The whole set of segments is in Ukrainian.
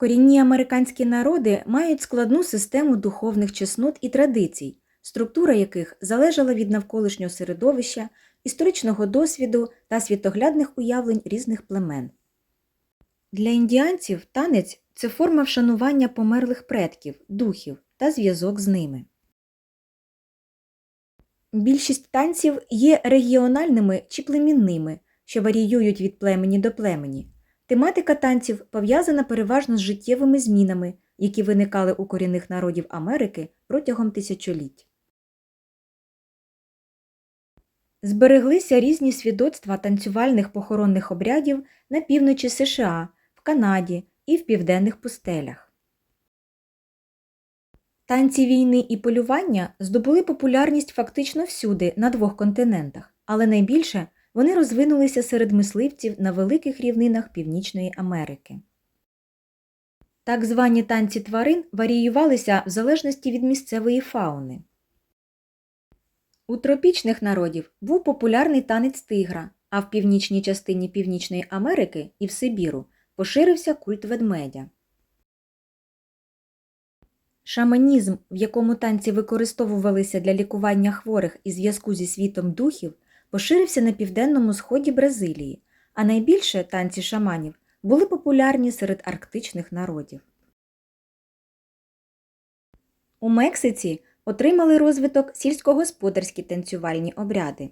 Корінні американські народи мають складну систему духовних чеснот і традицій, структура яких залежала від навколишнього середовища, історичного досвіду та світоглядних уявлень різних племен. Для індіанців танець це форма вшанування померлих предків, духів та зв'язок з ними. Більшість танців є регіональними чи племінними, що варіюють від племені до племені. Тематика танців пов'язана переважно з життєвими змінами, які виникали у корінних народів Америки протягом тисячоліть. Збереглися різні свідоцтва танцювальних похоронних обрядів на півночі США, в Канаді і в південних пустелях. Танці війни і полювання здобули популярність фактично всюди на двох континентах, але найбільше вони розвинулися серед мисливців на великих рівнинах Північної Америки. Так звані танці тварин варіювалися в залежності від місцевої фауни. У тропічних народів був популярний танець тигра, а в північній частині Північної Америки і в Сибіру поширився культ ведмедя. Шаманізм, в якому танці використовувалися для лікування хворих і зв'язку зі світом духів, поширився на південному сході Бразилії, а найбільше танці шаманів були популярні серед арктичних народів. У Мексиці отримали розвиток сільськогосподарські танцювальні обряди.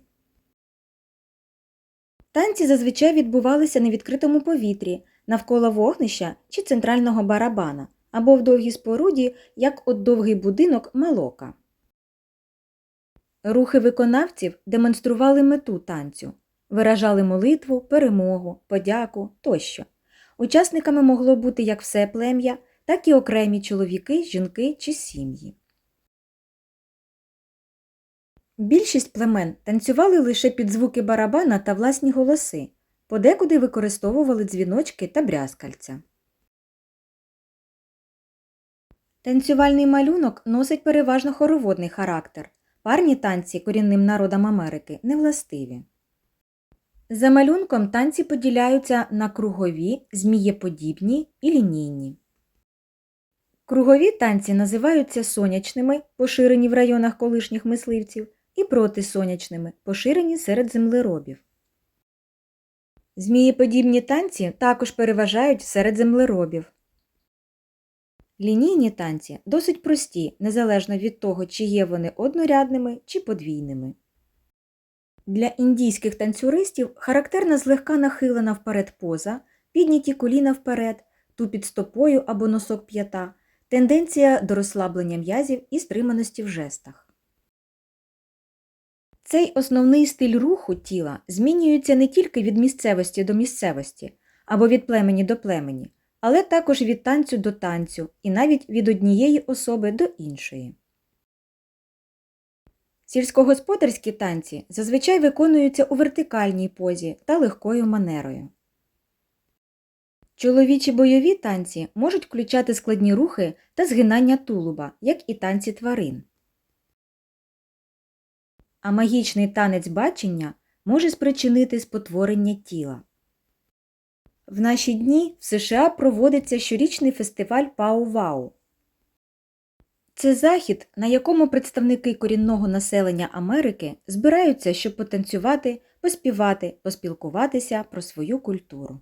Танці зазвичай відбувалися на відкритому повітрі, навколо вогнища чи центрального барабана або в довгій споруді, як от довгий будинок малока. Рухи виконавців демонстрували мету танцю, виражали молитву, перемогу, подяку тощо. Учасниками могло бути як все плем'я, так і окремі чоловіки, жінки чи сім'ї. Більшість племен танцювали лише під звуки барабана та власні голоси, подекуди використовували дзвіночки та брязкальця. Танцювальний малюнок носить переважно хороводний характер. Парні танці корінним народам Америки не властиві. За малюнком танці поділяються на кругові, змієподібні і лінійні. Кругові танці називаються сонячними, поширені в районах колишніх мисливців, і протисонячними, поширені серед землеробів. Змієподібні танці також переважають серед землеробів. Лінійні танці досить прості, незалежно від того, чи є вони однорядними чи подвійними. Для індійських танцюристів характерна злегка нахилена вперед поза, підняті коліна вперед, тупіт стопою або носок п'ята, тенденція до розслаблення м'язів і стриманості в жестах. Цей основний стиль руху тіла змінюється не тільки від місцевості до місцевості або від племені до племені, але також від танцю до танцю і навіть від однієї особи до іншої. Сільськогосподарські танці зазвичай виконуються у вертикальній позі та легкою манерою. Чоловічі бойові танці можуть включати складні рухи та згинання тулуба, як і танці тварин. А магічний танець бачення може спричинити спотворення тіла. В наші дні в США проводиться щорічний фестиваль Пау-Вау. Це захід, на якому представники корінного населення Америки збираються, щоб потанцювати, поспівати, поспілкуватися про свою культуру.